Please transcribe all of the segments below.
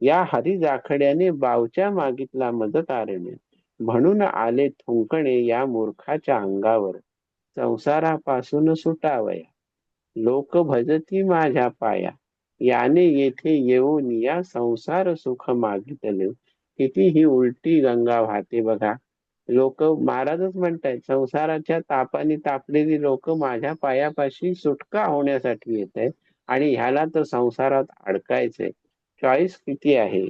या हरी जाखड्याने बावच्या मागितला मदत मदतारणे म्हणून आले थुंकणे या मूर्खाच्या अंगावर. संसारापासून सुटावया. लोक भजती माझ्या पाया. याने येथे येऊन या संसार सुख मागितले. किती ही उलटी गंगा वाहते बघा. लोक महाराजच म्हणतायत संसाराच्या तापाने तापलेली लोक माझ्या पायापाशी सुटका होण्यासाठी येत आहेत आणि ह्याला तर संसारात अडकायचंय. चॉईस किती आहे?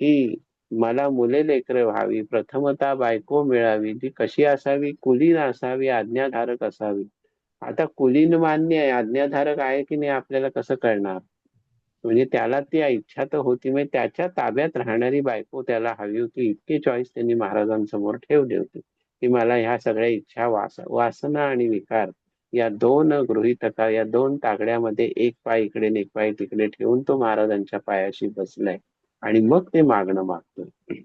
की मला मुले लेकर व्हावी प्रथमता बायको मिळावी ती कशी असावी? कुलीन असावी आज्ञाधारक असावी. आता कुलीन मान्य आहे आज्ञाधारक आहे की नाही आपल्याला कसं कळणार? म्हणजे त्याला ती इच्छा तर होती म्हणजे त्याच्या ताब्यात राहणारी बायको त्याला हवी होती. इतकी चॉईस त्यांनी महाराजांसमोर ठेवली होती. की मला ह्या सगळ्या इच्छा वास वासना आणि विकार या दोन गृहितका या दोन तागड्यामध्ये एक पाय इकडे एक पाय तिकडे ठेवून तो महाराजांच्या पायाशी बसलाय. आणि मग ते मागणं मागतोय.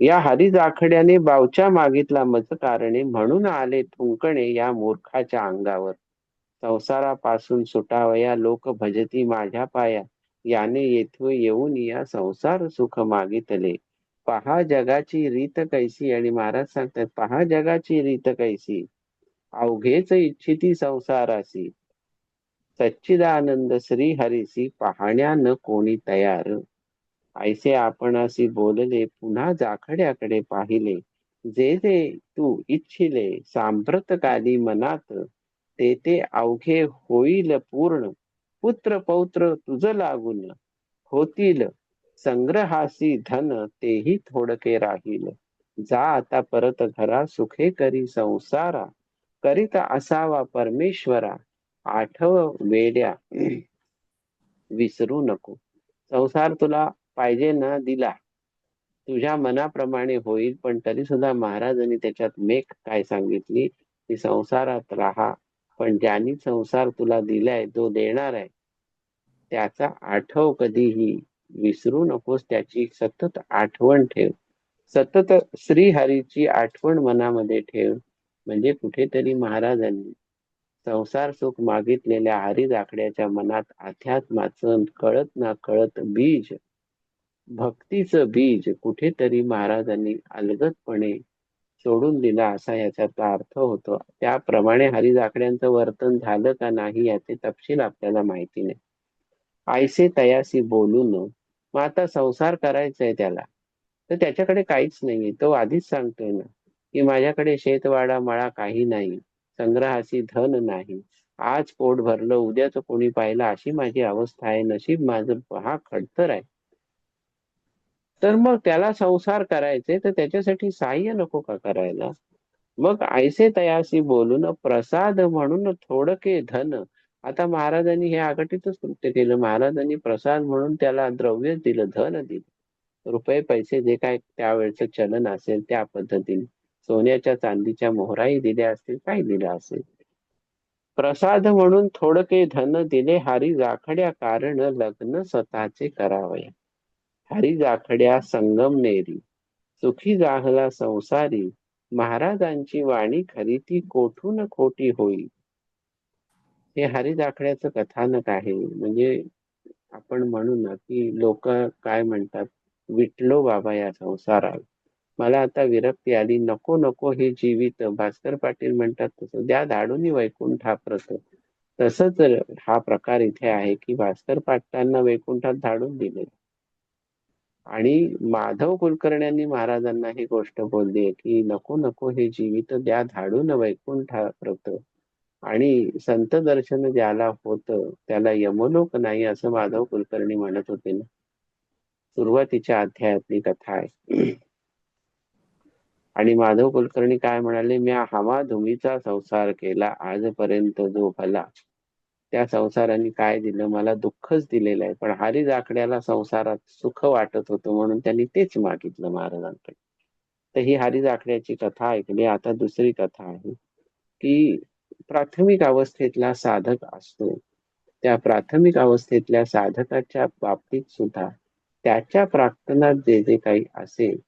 या हरिज आखड्याने बावच्या मागितला मज कारणे म्हणून आले थुंकणे या मूर्खाच्या अंगावर. संसारापासून सुटावया लोक भजती माझ्या पाया. याने येथो येऊन या संसार सुख मागितले. पहा जगाची रीत कैसी आणि महाराज सांगतात पहा जगाची रीत कैसी. अवघेच इच्छिती संसारासी सच्चिदानंद श्री हरिसी पाहण्या न कोणी तयार. ऐसे आपण अशी बोलले पुन्हा जाखड्याकडे पाहिले. जे जे तू इच्छिले सांप्रतकाली मनात ते ते अवघे होईल पूर्ण. पुत्र पौत्र तुझ लागून होतील. संग्रहासी धन तेही थोडके राहील. जा आता परत घरा सुखे करी संसारा. करीत असावा परमेश्वरा. आठव वेड्या. विसरू नको. संसार तुला पाहिजे ना दिला. तुझ्या मनाप्रमाणे होईल पण तरी सुद्धा महाराजांनी त्याच्यात मेक काय सांगितली? की संसारात राहा पण ज्यांनी संसार तुला दिलाय तो देणार आहे त्याचा आठव कधीही. विसरू नकोस त्याची सतत आठवण ठेव. सतत श्रीहरीची आठवण मनामध्ये ठेव. म्हणजे कुठेतरी महाराजांनी संसार सुख मागितलेल्या हरी दाखड्याच्या मनात अध्यात्माचं कळत ना कळत बीज भक्तीचं बीज कुठेतरी महाराजांनी अलगदपणे सोडून दिला असा याचा अर्थ होतो. त्याप्रमाणे हरिदाकड्यांचं वर्तन झालं का नाही याचे तपशील आपल्याला माहिती नाही. आयसे तयासी बोलून मग आता संसार करायचा आहे त्याला. तर त्याच्याकडे काहीच नाही तो आधीच सांगतोय ना की माझ्याकडे शेतवाडा मळा काही नाही. संग्रहाशी धन नाही. आज पोट भरलं उद्याच कोणी पाहिलं अशी माझी अवस्था आहे. नशीब माझं हा खडतर आहे. तर मग त्याला संसार करायचे तर त्याच्यासाठी सहाय्य नको का करायला? मग ऐसे तयाशी बोलून प्रसाद म्हणून थोडके धन आता महाराजांनी हे आघाटीतच कृत्य केलं. महाराजांनी प्रसाद म्हणून त्याला द्रव्य दिलं धन दिलं. रुपये पैसे जे काय त्यावेळेचं चलन असेल त्या पद्धतीने. सोन्याच्या चांदीच्या मोहराही दिल्या असतील काय दिलं असेल. प्रसाद म्हणून थोडके धन दिले हरी जाखड्या कारण लग्न स्वतःचे करावया. हरी जाखड्या संगमनेरी सुखी जाहला संसारी. महाराजांची वाणी खरी ती कोठून खोटी होईल हे हरिदाखड्याचं कथानक आहे. म्हणजे आपण म्हणू ना की लोक काय म्हणतात? विटलो बाबा या संसारात. मला आता विरक्ती आली. नको नको हे जीवित भास्कर पाटील म्हणतात तसं. द्या धाडूनी वैकुंठ प्रत तसंच हा प्रकार इथे आहे की भास्कर पाटलांना वैकुंठात धाडून दिले. आणि माधव कुलकर्ण्यांनी महाराजांना ही गोष्ट बोलली आहे की नको नको हे जीवित द्या धाडून वैकुंठाप्रत आणि संत दर्शन ज्याला होत त्याला यमलोक नाही असं माधव कुलकर्णी म्हणत होते ना. सुरुवातीच्या अध्यायातली कथा आहे. आणि माधव कुलकर्णी काय म्हणाले मी हवा धुमीचा संसार केला आजपर्यंत जो भला. त्या संसाराने काय दिलं? मला दुःखच दिलेलं आहे पण हरी जाकड्याला संसारात सुख वाटत होतं म्हणून त्यांनी तेच मागितलं महाराजांकडे. तर ही हरी जाकड्याची कथा ऐकली. आता दुसरी कथा आहे की प्राथमिक अवस्थेतला साधक असतो. त्या प्राथमिक अवस्थेतल्या साधकाच्या बाबतीत सुद्धा त्याच्या प्रार्थनात जे जे काही असेल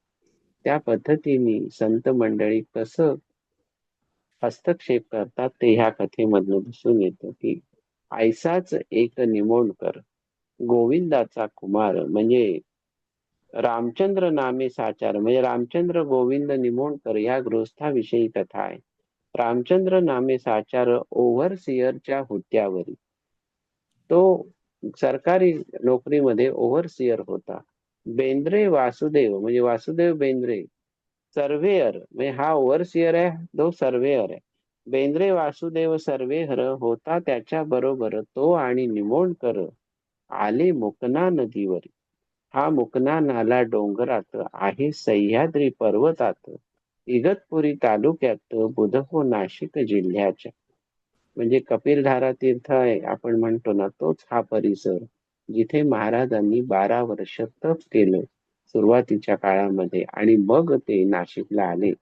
त्या पद्धतीने संत मंडळी कसं हस्तक्षेप करतात ते ह्या कथेमधनं दिसून येतं की ऐसाच एक निमोणकर गोविंदाचा कुमार म्हणजे रामचंद्र नामे साचार म्हणजे रामचंद्र गोविंद निमोणकर या गृहस्थाविषयी कथा आहे. रामचंद्र नामे साचार ओव्हरसिअरच्या हुद्द्यावरी तो सरकारी नोकरीमध्ये ओव्हरसिअर होता. बेंद्रे वासुदेव म्हणजे वासुदेव बेंद्रे सर्वेअर म्हणजे हा ओव्हरसिअर आहे तो सर्वेअर आहे. बेंद्रे वासुदेव सर्वेहर होता त्याच्या बरोबर तो आणि निमोणकर आले मुकना नदीवर. हा मुकना नाला डोंगरात आहे सह्याद्री पर्वतात. इगतपुरी तालुक्यात बुधहो नाशिक जिल्ह्याच्या. म्हणजे कपिलधारा तीर्थ आहे आपण म्हणतो ना तोच हा परिसर जिथे महाराजांनी बारा वर्ष तप केलं सुरुवातीच्या काळामध्ये आणि मग ते नाशिकला आले.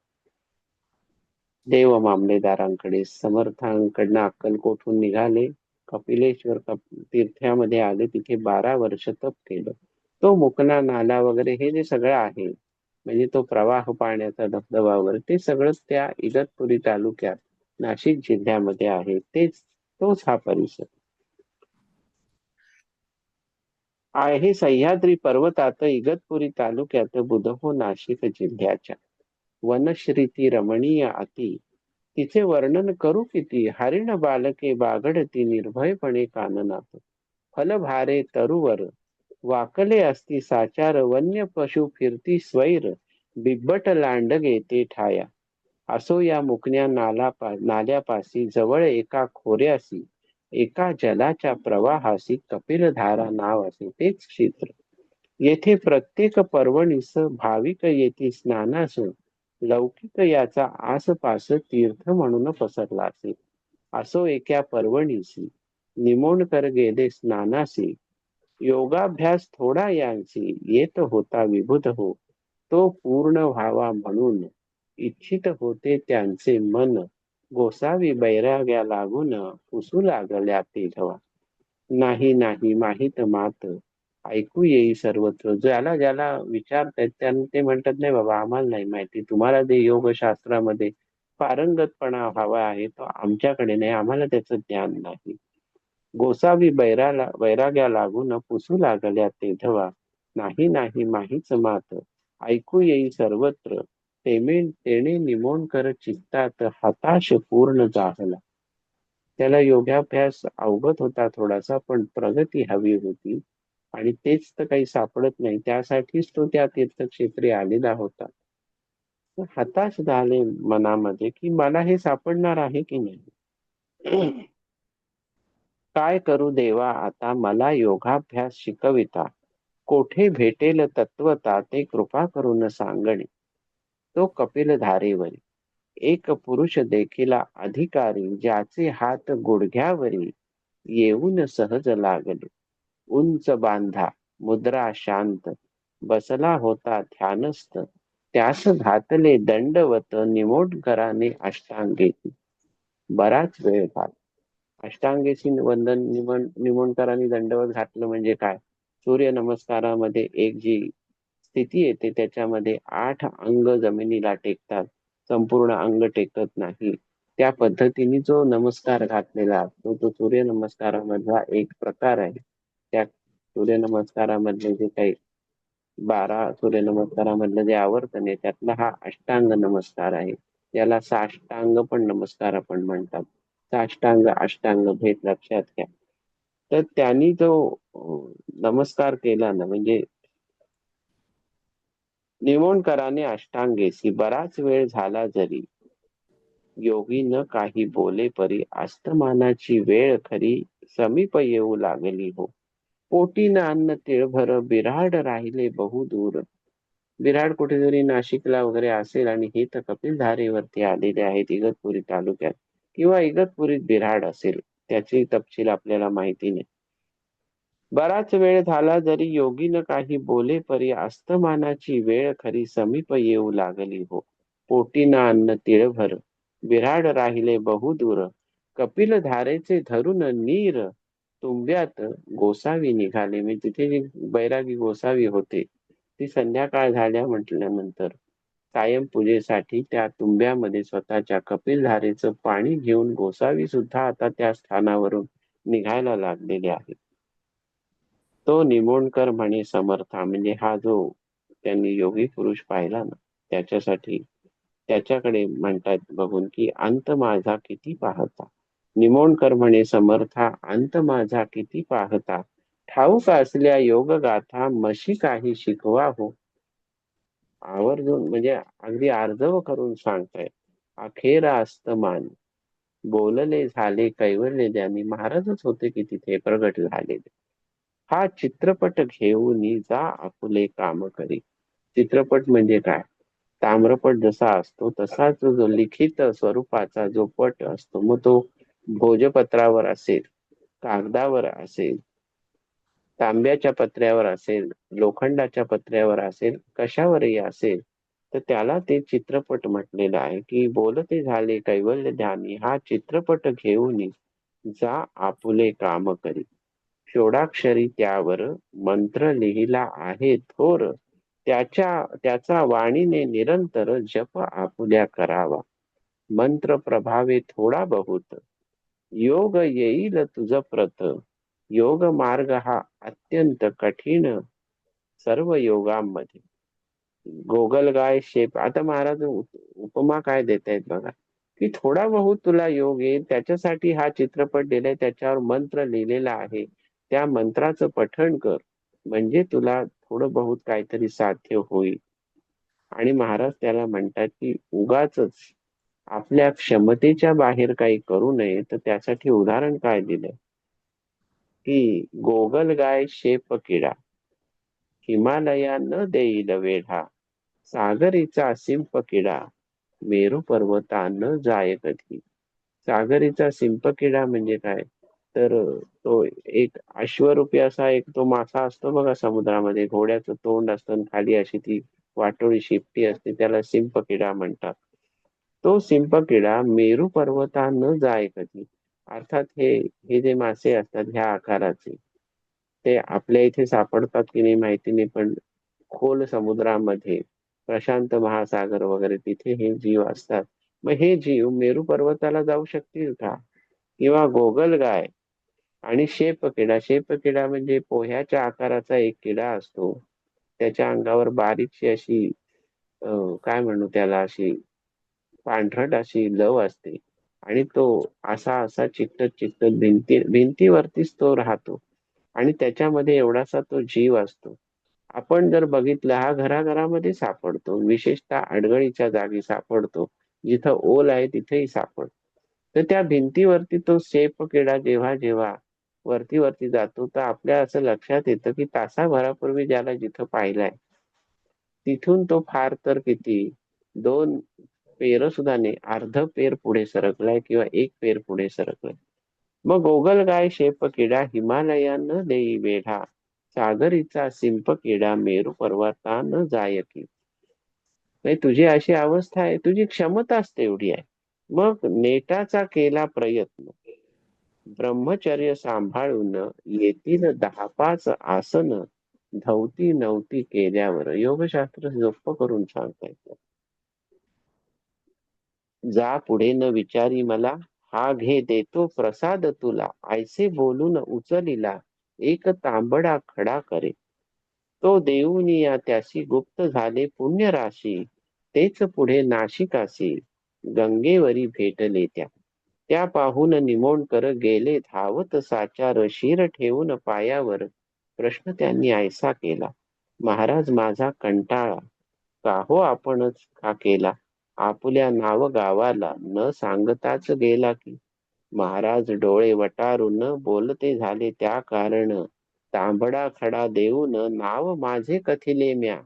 देव मामलेदारांकडे समर्थांकडनं अक्कलकोठून निघाले? कपिलेश्वर कप तीर्थामध्ये आले तिथे बारा वर्ष तप केलं. तो मुकना नाला वगैरे हे जे सगळं आहे म्हणजे तो प्रवाह पाण्याचा धबधबा वगैरे ते सगळं त्या इगतपुरी तालुक्यात नाशिक जिल्ह्यामध्ये आहे. तेच तोच हा परिसर. आहे सह्याद्री पर्वतात इगतपुरी तालुक्यात बुधहो नाशिक जिल्ह्याच्या. वनश्रीती रमणीय अति. तिचे वर्णन करू किती? हरिण बालके बागडती निर्भयपणे काननात. फलभारे तरुवर. वाकले असती साचार वन्य पशु फिरती स्वैर बिब्बट लांडगे ते ठाया. असो या मुकण्या नाला नाल्यापासी जवळ एका खोऱ्यासी एका जलाच्या प्रवाहासी कपिलधारा नाव असे तेच क्षेत्र. येथे प्रत्येक पर्वणीस भाविक येथे स्नानास लौकिक याचा आसपास तीर्थ म्हणून पसरला असे असो एका पर्वणीसी निमोणकर गेले स्नानासी योगाभ्यास थोडा यांची येत होता विभुत हो. तो पूर्ण व्हावा म्हणून इच्छित होते त्यांचे मन. गोसावी बैराग्या लागून पुसू लागल्या तेव्हा नाही नाही माहीत मात. ऐकू येई सर्वत्र. ज्याला ज्याला विचारतायत त्यांना ते म्हणतात नाही बाबा आम्हाला नाही माहिती. तुम्हाला ते योगशास्त्रामध्ये पारंगतपणा हवा आहे तो आमच्याकडे नाही. आम्हाला त्याचं ज्ञान नाही. गोसावी बैराला वैराग्या लागून पुसू लागल्या तेधवा नाही नाही माहीच मात. ऐकू येई सर्वत्र. तेमे तेने निमोणकर चित्तात. हताश पूर्ण जाहला. त्याला योगाभ्यास अवगत होता थोडासा पण प्रगती हवी होती. आणि तेच तर काही सापडत नाही. त्यासाठीच तो त्या तीर्थक्षेत्री आलेला होता. हताश झाले मनामध्ये की मला हे सापडणार आहे की नाही? काय करू देवा आता मला योगाभ्यास शिकविता. कोठे भेटेल तत्वता ते कृपा करून सांगणे. तो कपिल धारेवरी एक पुरुष देखील अधिकारी ज्याचे हात गुडघ्यावरी येऊन सहज लागले. उंच बांधा मुद्रा शांत. बसला होता ध्यानस्थ. त्यास घातले दंडवत निमोटकराने अष्टांगेची बराच वेळ झाला. अष्टांगेशी वंदन निमण निमोणकरांनी दंडवत घातलं म्हणजे काय? सूर्य नमस्कारामध्ये एक जी स्थिती येते त्याच्यामध्ये आठ अंग जमिनीला टेकतात. संपूर्ण अंग टेकत नाही. त्या पद्धतीने जो नमस्कार घातलेला असतो तो सूर्य नमस्कारामधला एक प्रकार आहे त्या सूर्य नमस्कारामधले जे काही बारा सूर्य नमस्कारामधलं जे आवर्तन आहे त्यातला हा अष्टांग नमस्कार आहे. याला साष्टांग पण नमस्कार आपण म्हणतात. साष्टांग अष्टांग भेद लक्षात घ्या. तर त्यांनी जो नमस्कार केला ना म्हणजे निमोणकराने अष्टांगेसी बराच वेळ झाला जरी योगी न काही बोले परी अस्तमानाची वेळ खरी समीप येऊ लागली हो. पोटी न अन्न तिळभर बिराड राहिले बहुदूर बिराड कुठेतरी नाशिकला वगैरे असेल आणि हे तर कपिलधारेवरती आलेले आहेत इगतपुरी तालुक्यात. किंवा इगतपुरीत बिराड असेल त्याची तपशील आपल्याला माहिती नाही. बराच वेळ झाला जरी योगीनं काही बोले परी अस्तमानाची वेळ खरी समीप येऊ लागली हो. पोटीना अन्न तिळभर बिराड राहिले बहुदूर कपिल धारेचे धरून नीर तुंब्यात गोसावी निघाले. मी तिथे जी बैरागी गोसावी होते ती संध्याकाळ झाल्या म्हटल्यानंतर. कायम पूजेसाठी त्या तुंब्यामध्ये स्वतःच्या कपिलधारेचं पाणी घेऊन गोसावी सुद्धा आता त्या स्थानावरून निघायला लागलेले आहेत तो निमोणकर म्हणे समर्था. म्हणजे हा जो त्यांनी योगी पुरुष पाहिला ना त्याच्यासाठी त्याच्याकडे म्हणतात बघून की अंत माझा किती पाहता. निमोणकर म्हणे समर्था अंत माझा किती पाहता. ठाऊक असल्या योग गाथा मशी काही शिकवा हो. आवर्जून म्हणजे अगदी अर्धव करून सांगताय. अखेर अस्तमान बोलले झाले कैवल्य आणि महाराजच होते की तिथे प्रगट झालेले. हा चित्रपट घेऊन जा आपुले काम करी. चित्रपट म्हणजे काय? ताम्रपट जसा असतो तसाच जो लिखित स्वरूपाचा जो पट असतो मग तो भोजपत्रावर असेल कागदावर असेल तांब्याच्या पत्र्यावर असेल लोखंडाच्या पत्र्यावर असेल कशावरही असेल तर त्याला ते चित्रपट म्हटलेलं आहे की बोलते झाले कैवल्य ध्यानी हा चित्रपट घेऊन जा आपुले काम करी. षोडाक्षरी त्यावर मंत्र लिहिला आहे थोर त्याच्या त्याचा वाणीने निरंतर जप आपुल्या करावा. मंत्र प्रभावे थोडा बहुत योग येईल तुझ प्रत योग मार्ग हा अत्यंत कठीण सर्व योगांमध्ये. गोगलगाय शेप आता महाराज उपमा काय देत आहेत बघा. की थोडा बहुत तुला योग येईल त्याच्यासाठी हा चित्रपट दिलाय त्याच्यावर मंत्र लिहिलेला आहे. त्या मंत्राचं पठण कर. म्हणजे तुला थोडं बहुत काहीतरी साध्य होईल. आणि महाराज त्याला म्हणतात की उगाच आपल्या क्षमतेच्या बाहेर काही करू नये तर त्यासाठी उदाहरण काय दिलंय? की गोगलगाय शेप किडा. हिमालया न देईल वेढा. सागरीचा सिंप किडा. मेरू पर्वता न जाय कधी. सागरीचा सिंप किडा म्हणजे काय? तर तो एक अश्वरूपी असा एक तो मासा असतो बघा समुद्रामध्ये. घोड्याचं तोंड असतं खाली अशी ती वाटोळी शिपटी असते. त्याला सिंप किडा म्हणतात. तो सिंप किडा मेरू पर्वता न जाय कधी. अर्थात हे हे जे मासे असतात ह्या आकाराचे ते आपल्या इथे सापडतात की नाही माहिती नाही पण खोल समुद्रामध्ये प्रशांत महासागर वगैरे तिथे हे जीव असतात. मग हे जीव मेरू पर्वताला जाऊ शकतील का? किंवा गोगलगाय आणि शेपकिडा शेपकिडा म्हणजे पोह्याच्या आकाराचा एक किडा असतो. त्याच्या अंगावर बारीकशी अशी काय म्हणू त्याला अशी पांढरट अशी लव असते. आणि तो असा असा चिकटत चिकटत भिंती भिंतीवरतीच तो राहतो. आणि त्याच्यामध्ये एवढासा तो जीव असतो. आपण जर बघितलं हा घराघरामध्ये सापडतो. विशेषतः अडगळीच्या जागी सापडतो. जिथं ओल आहे तिथेही सापडतो. तर त्या भिंतीवरती तो सेप किडा जेव्हा जेव्हा वरती वरती जातो तर आपल्या असं लक्षात येतं की तासाभरापूर्वी ज्याला जिथं पाहिलंय तिथून तो फार तर किती? दोन पेर सुद्धा नाही. अर्ध पेर पुढे सरकलाय किंवा एक पेर पुढे सरकलाय. मग गोगलगाय शेप किडा हिमालयान देई वेढा. सागरीचा सिंप किडा मेरू पर्वता न जायकी तुझी अशी अवस्था आहे. तुझी क्षमताच तेवढी आहे. मग नेटाचा केला प्रयत्न. ब्रह्मचर्य सांभाळून येतील दहा पाच आसन. धवती नवती केल्यावर योगशास्त्र जोप्प करून सांगता येतं जा पुढे न विचारी मला हा घे देतो प्रसाद तुला. ऐसे बोलून उचलिला एक तांबडा खडा करे. तो देऊन या त्याशी गुप्त झाले पुण्य राशी तेच पुढे नाशिकाशी गंगेवरी भेटले त्या. त्या पाहून निमोणकर गेले धावत साचार शिर ठेवून पायावर. प्रश्न त्यांनी ऐसा केला महाराज माझा कंटाळा. का हो आपणच का केला? आपुल्या नाव गावाला न सांगताच गेला की. महाराज डोळे वटारून बोलते झाले त्या कारण. तांबडा खडा देऊन नाव माझे कथिले म्या.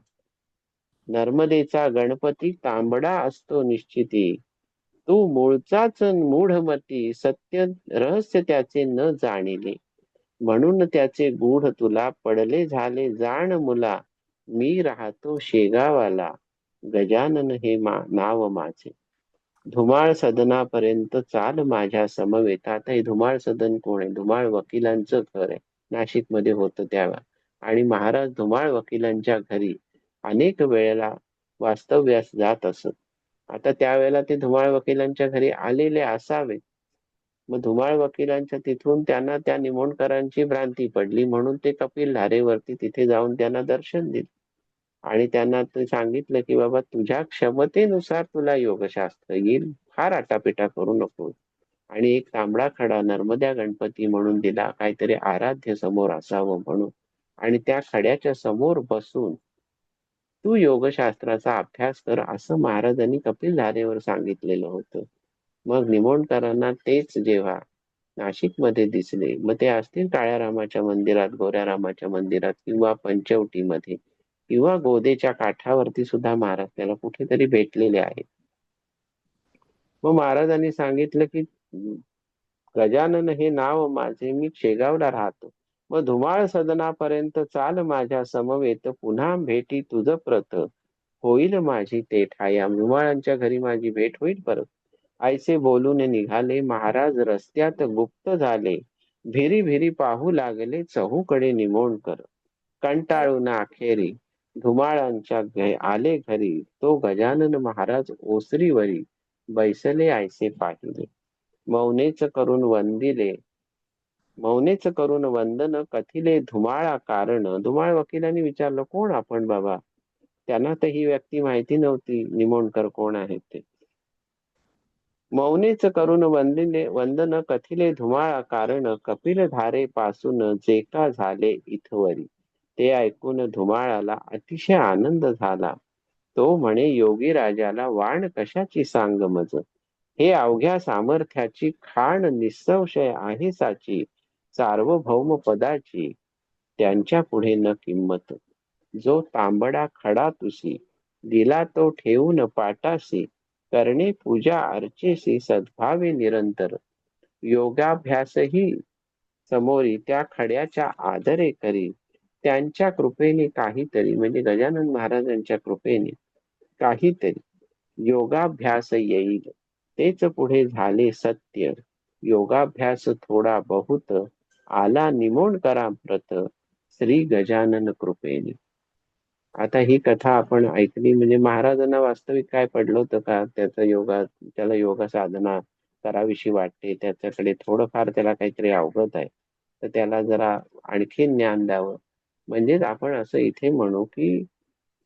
नर्मदेचा गणपती तांबडा असतो निश्चिती. तू मूळचाच मूढमती सत्य रहस्य त्याचे न जाणिले. म्हणून त्याचे गूढ तुला पडले झाले जाण मुला. मी राहतो शेगावाला. गजानन हे मा नाव माझे. धुमाळ सदनापर्यंत चाल माझ्या समवेत. आता हे धुमाळ सदन कोण आहे? धुमाळ वकिलांचं घर आहे. नाशिकमध्ये होतं त्यावेळा. आणि महाराज धुमाळ वकिलांच्या घरी अनेक वेळेला वास्तव्यास जात असत. आता त्यावेळेला ते धुमाळ वकिलांच्या घरी आलेले असावे मग धुमाळ वकिलांच्या तिथून त्यांना त्या निमोणकरांची भ्रांती पडली म्हणून ते कपिल धारेवरती तिथे जाऊन त्यांना दर्शन दिलं. आणि त्यांना सांगितलं की बाबा तुझ्या क्षमतेनुसार तुला योगशास्त्र येईल फार आटापिटा करू नको. आणि एक तांबडा खडा नर्मद्या गणपती म्हणून दिला काहीतरी आराध्य समोर असावं म्हणून. आणि त्या खड्याच्या समोर बसून तू योगशास्त्राचा अभ्यास कर असं महाराजांनी कपिल धारेवर सांगितलेलं होतं. मग निमोणकरांना तेच जेव्हा नाशिकमध्ये दिसले मग ते असतील काळ्या रामाच्या मंदिरात गोऱ्या रामाच्या मंदिरात किंवा पंचवटीमध्ये किंवा गोदेच्या काठावरती सुद्धा महाराज त्याला कुठेतरी भेटलेले आहेत. मग महाराजांनी सांगितलं की गजानन हे नाव माझे मी शेगावला राहतो. मग धुमाळ सदनापर्यंत चाल माझ्या समवेत पुन्हा भेटी तुझ प्रत. होईल माझी ते ठाया धुमाळांच्या घरी माझी भेट होईल परत. आयसे बोलून निघाले महाराज रस्त्यात गुप्त झाले. भिरी भिरी पाहू लागले चहूकडे निमोण कर. कंटाळून अखेरी धुमाळांच्या आले घरी. तो गजानन महाराज ओसरीवरी बैसले आयसे पाहिले. मौनेच करून वंदिले. मौनेच करून वंदन कथिले धुमाळा कारण. धुमाळ वकिलांनी विचारलं कोण आपण बाबा? त्यांना तर ही व्यक्ती माहिती नव्हती. निमोणकर कोण आहेत ते? मौनेच करून वंदिले वंदन कथिले धुमाळा कारण. कपिल धारे पासून जे का झाले इथवरी. ते ऐकून धुमाळाला अतिशय आनंद झाला. तो म्हणे योगी राजाला वाण कशाची सांग मज हे अवघ्या सामर्थ्याची खाण निसंशय आहे साची सार्वभौम पदाची त्यांच्या पुढे न किंमत. जो तांबडा खडा तुसी दिला तो ठेवून पाटासी करणे पूजा अर्चेसी सद्भावे निरंतर. योगाभ्यासही समोरी त्या खड्याच्या आदरे करी त्यांच्या कृपेने काहीतरी म्हणजे गजानन महाराजांच्या कृपेने काहीतरी योगाभ्यास येईल. तेच पुढे झाले सत्य. योगाभ्यास थोडा बहुत आला निमोण करा प्रत श्री गजानन कृपेने. आता ही कथा आपण ऐकली म्हणजे महाराजांना वास्तविक काय पडलं होतं का? त्याचा योगा त्याला योगा साधना करावीशी वाटते. त्याच्याकडे थोडंफार त्याला काहीतरी अवगत आहे. तर त्याला जरा आणखी ज्ञान द्यावं. म्हणजेच आपण असं इथे म्हणू की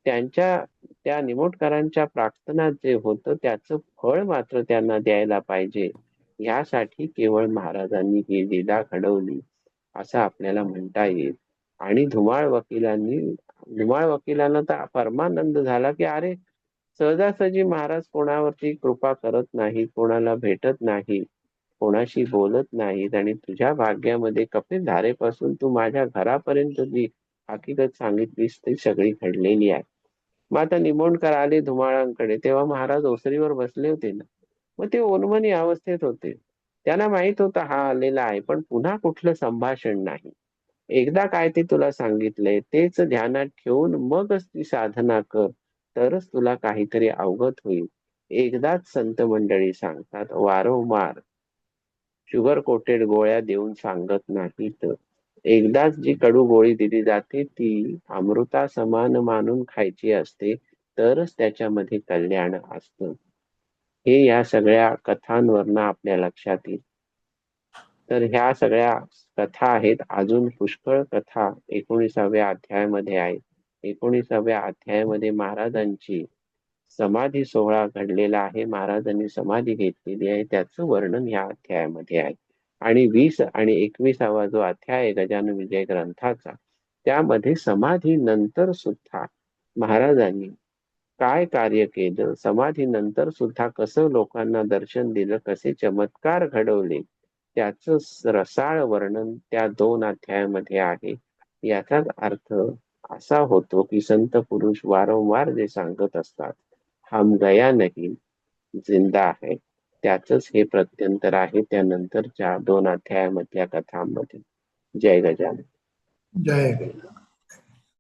त्यांच्या त्या निमोटकरांच्या प्रार्थनात जे होतं त्याचं फळ मात्र त्यांना द्यायला पाहिजे. यासाठी केवळ महाराजांनी ही लीला घडवली असं आपल्याला म्हणता येईल. आणि धुमाळ वकिलांनी धुमाळ वकिलांना तर परमानंद झाला की अरे सहजासहजी महाराज कोणावरती कृपा करत नाही कोणाला भेटत नाही कोणाशी बोलत नाहीत आणि तुझ्या भाग्यामध्ये कपिल धारेपासून तू माझ्या घरापर्यंत जी हकीकत सांगितलीस ती सगळी घडलेली आहे. मग आता निमोणकर आले धुमाळांकडे तेव्हा महाराज ओसरीवर बसले होते ना. मग ते ओनमनी अवस्थेत होते. त्यांना माहीत होतं हा आलेला आहे पण पुन्हा कुठलं संभाषण नाही. एकदा काय ते तुला सांगितलंय तेच ध्यानात ठेवून मगच ती साधना कर तरच तुला काहीतरी अवगत होईल. एकदाच संत मंडळी सांगतात वारंवार शुगर कोटेड गोळ्या देऊन सांगत नाहीत. एकदाच जी कडू गोळी दिली जाते ती अमृता समान मानून खायची असते तरच त्याच्यामध्ये कल्याण असतं. हे या सगळ्या कथांवरनं आपल्या लक्षात येईल. तर ह्या सगळ्या कथा आहेत. अजून पुष्कळ कथा एकोणीसाव्या अध्यायामध्ये आहेत. एकोणीसाव्या अध्यायामध्ये महाराजांची समाधी सोहळा घडलेला आहे. महाराजांनी समाधी घेतलेली आहे. त्याचं वर्णन या अध्यायामध्ये आहे. आणि वीस आणि एकविसावा जो अध्याय गजानन विजय ग्रंथाचा त्यामध्ये समाधी नंतर सुद्धा महाराजांनी काय कार्य केलं? समाधी नंतर सुद्धा कसं लोकांना दर्शन दिलं? कसे चमत्कार घडवले? त्याच रसाळ वर्णन त्या दोन अध्यायामध्ये आहे. याचाच अर्थ असा होतो की संत पुरुष वारंवार जे सांगत असतात हम गया नाही जिंदा आहे त्याचंच हे प्रत्यंतर आहे त्यानंतरच्या दोन अध्यायामधल्या कथांमध्ये. जय गजानन. जय